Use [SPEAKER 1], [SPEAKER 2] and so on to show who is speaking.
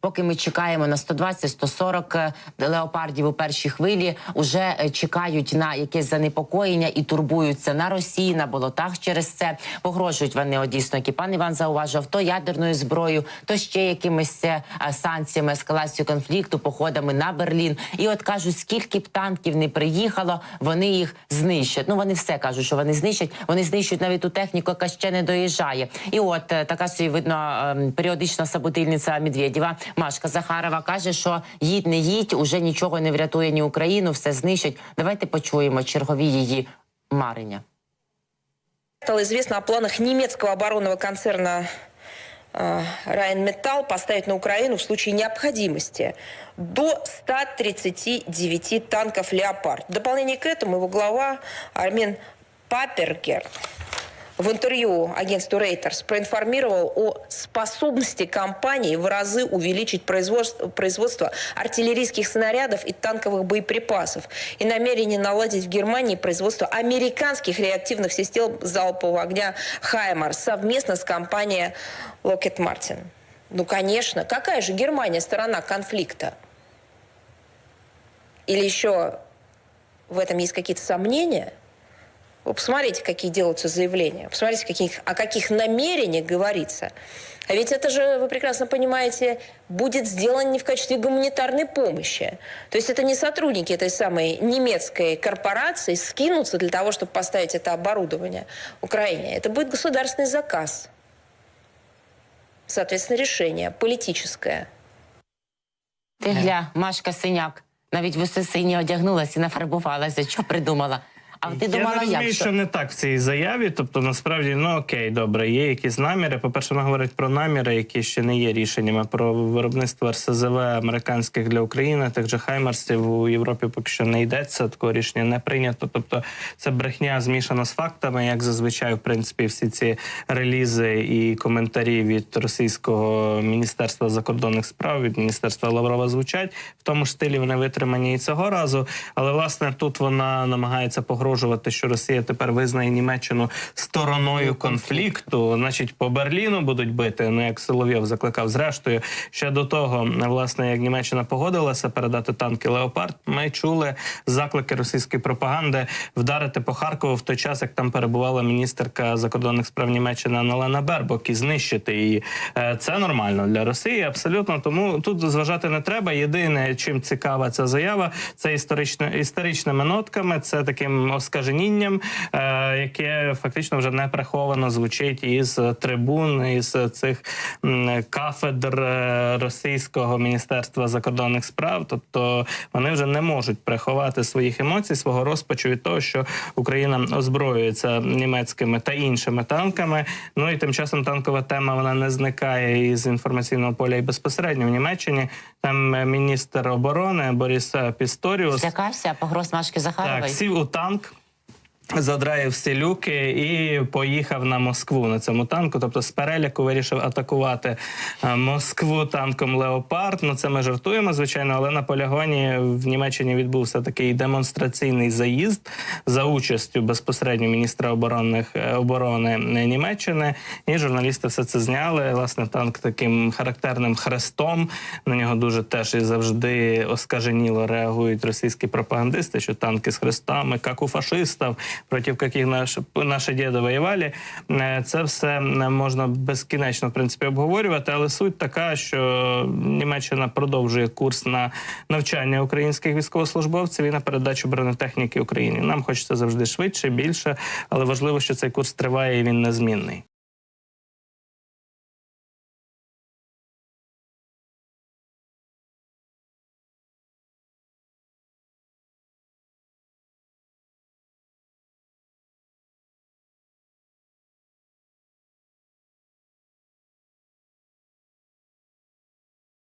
[SPEAKER 1] Поки ми чекаємо на 120-140 леопардів у першій хвилі, уже е, чекають на якесь занепокоєння і турбуються на Росії, на болотах. Через це погрожують вони дійсно, як і пан Іван зауважив, то ядерною зброєю, то ще якимись е, санкціями, ескалацією конфлікту, походами на Берлін. І от кажуть, скільки б танків не приїхало, вони їх знищать. Ну вони все кажуть, що вони знищать. Вони знищують навіть ту техніку, яка ще не доїжджає. І от е, така собі видно ем, періодична саботильниця Медведєва Машка Захарова каже, що їдь не їдь, уже нічого не врятує ні Україну, все знищать. Давайте почуємо чергові її марення.
[SPEAKER 2] Стало известно о планах немецкого оборонного концерна Райнметалл поставить на Украину в случае необходимости до 139 танков «Леопард». В дополнение к этому его глава Армен Папергер в интервью агентству Reuters проинформировал о способности компании в разы увеличить производство, производство артиллерийских снарядов и танковых боеприпасов и намерение наладить в Германии производство американских реактивных систем залпового огня «Хаймарс» совместно с компанией Lockheed Martin. Ну, конечно. Какая же Германия сторона конфликта? Или еще в этом есть какие-то сомнения? Вы посмотрите, какие делаются заявления. Посмотрите, каких, о каких намерениях говорится. А ведь это же, вы прекрасно понимаете, будет сделано не в качестве гуманитарной помощи. То есть это не сотрудники этой самой немецкой корпорации скинутся для того, чтобы поставить это оборудование Украине. Это будет государственный заказ. Соответственно, решение политическое.
[SPEAKER 1] Ти гля, Машка Синяк, навіть в усе сині одягнулася і нафарбувалася. Що придумала? А ти
[SPEAKER 3] Я
[SPEAKER 1] думала,
[SPEAKER 3] не розумію,
[SPEAKER 1] як
[SPEAKER 3] що не так в цій заяві. Тобто, насправді, ну окей, добре, є якісь наміри. По-перше, вона говорить про наміри, які ще не є рішеннями про виробництво РСЗВ американських для України, тих же Хаймерсів у Європі поки що не йдеться. Такого рішення не прийнято. Тобто, це брехня змішана з фактами, як зазвичай, в принципі, всі ці релізи і коментарі від російського міністерства закордонних справ від міністерства Лаврова звучать в тому ж стилі. Вони витримані і цього разу. Але власне тут вона намагається погрожувати, що Росія тепер визнає Німеччину стороною конфлікту. Значить, по Берліну будуть бити. Ну як Соловйов закликав. Зрештою, ще до того, власне, як Німеччина погодилася передати танки Леопард, ми чули заклики російської пропаганди вдарити по Харкову в той час, як там перебувала міністерка закордонних справ Німеччини Аналена Бербок і знищити її. Е, Це нормально для Росії, абсолютно. Тому тут зважати не треба. Єдине, чим цікава ця заява, це історично історичними нотками, це таким оскаженінням, е, яке фактично вже не приховано звучить із трибун, із цих м, кафедр е, російського міністерства закордонних справ. Тобто вони вже не можуть приховати своїх емоцій, свого розпачу від того, що Україна озброюється німецькими та іншими танками. Ну і тим часом танкова тема вона не зникає із інформаційного поля і безпосередньо в Німеччині. Там е, міністр оборони Борис Пісторіус
[SPEAKER 1] злякався погроз Машки Захарової?
[SPEAKER 3] так, сів у танк. Задраїв всі люки і поїхав на Москву на цьому танку. Тобто з переляку вирішив атакувати е, Москву танком Леопард. Ну це ми жартуємо, звичайно, але на полігоні в Німеччині відбувся такий демонстраційний заїзд за участю безпосередньо міністра оборонних е, оборони Німеччини. І журналісти все це зняли. Власне, танк таким характерним хрестом. На нього дуже теж і завжди оскаженіло реагують російські пропагандисти, що танки з хрестами, як у фашистів проти яких наш, наші діди воювали. Е, Це все можна безкінечно в принципі обговорювати, але суть така, що Німеччина продовжує курс на навчання українських військовослужбовців і на передачу бронетехніки Україні. Нам хочеться завжди швидше, більше, але важливо, що цей курс триває і він незмінний.